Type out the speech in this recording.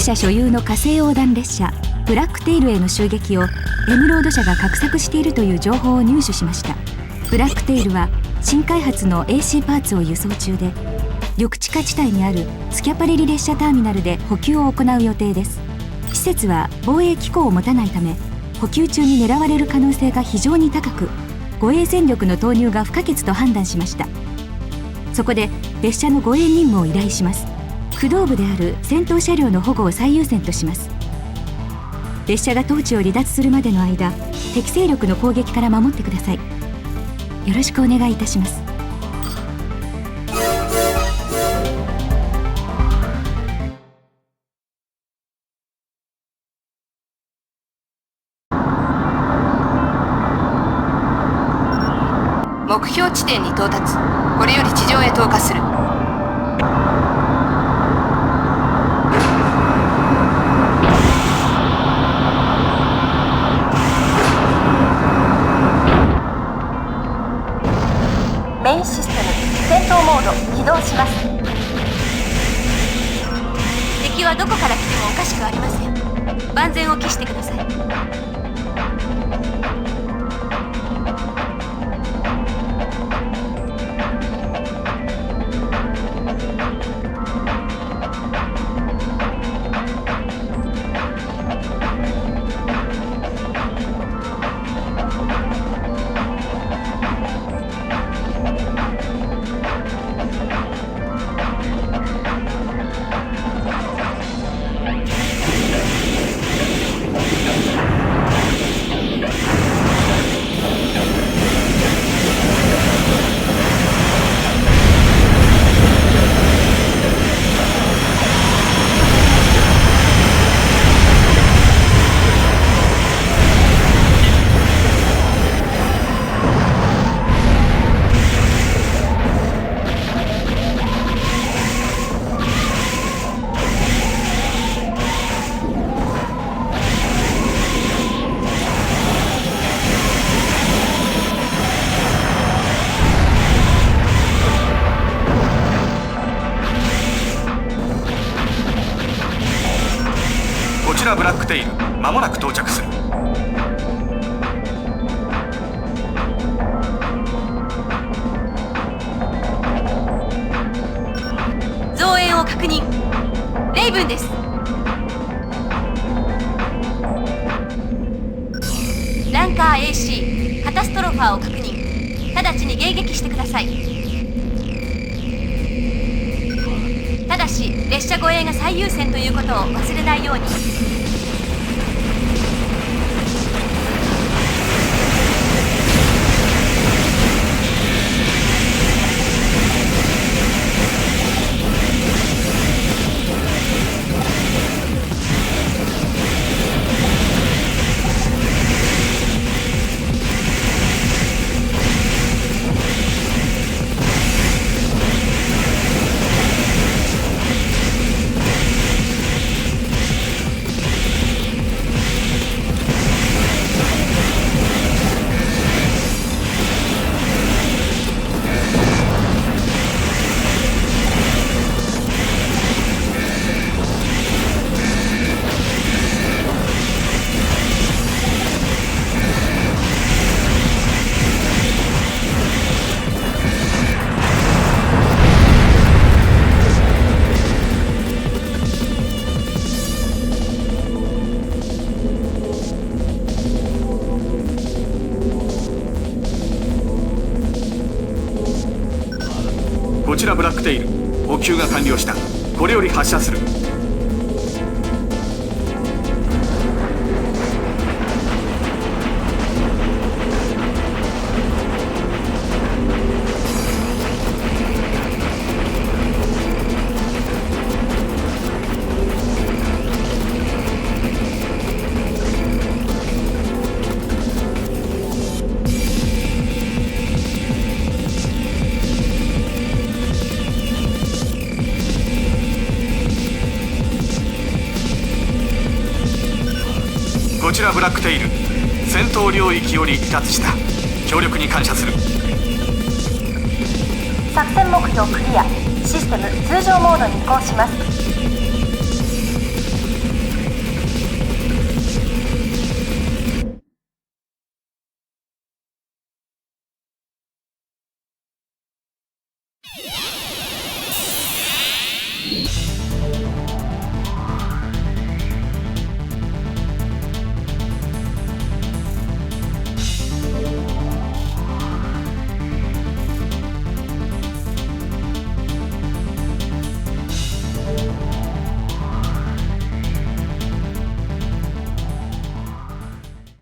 社所有の火星横断列車ブラックテイルへの襲撃をエムロード社が画策しているという情報を入手しました。ブラックテイルは新開発の AC パーツを輸送中で緑地化地帯にあるスキャパレリ列車ターミナルで補給を行う予定です。施設は防衛機構を持たないため補給中に狙われる可能性が非常に高く護衛戦力の投入が不可欠と判断しました。そこで列車の護衛任務を依頼します。駆動部である戦闘車両の保護を最優先とします。列車が統治を離脱するまでの間敵勢力の攻撃から守ってください。よろしくお願いいたします。目標地点に到達。これより地上へ投下する。メインシステム戦闘モード起動します。敵はどこから来てもおかしくありません。万全を期してください。ちらブラックテイル間もなく到着する。増援を確認。レイブンです。ランカー AC カタストロファーを確認。直ちに迎撃してください。ただし列車護衛が最優先ということを忘れないように。こちらブラックテイル。補給が完了した。これより発射する。こちらブラックテイル。戦闘領域より離脱した。協力に感謝する。作戦目標クリア。システム通常モードに移行します。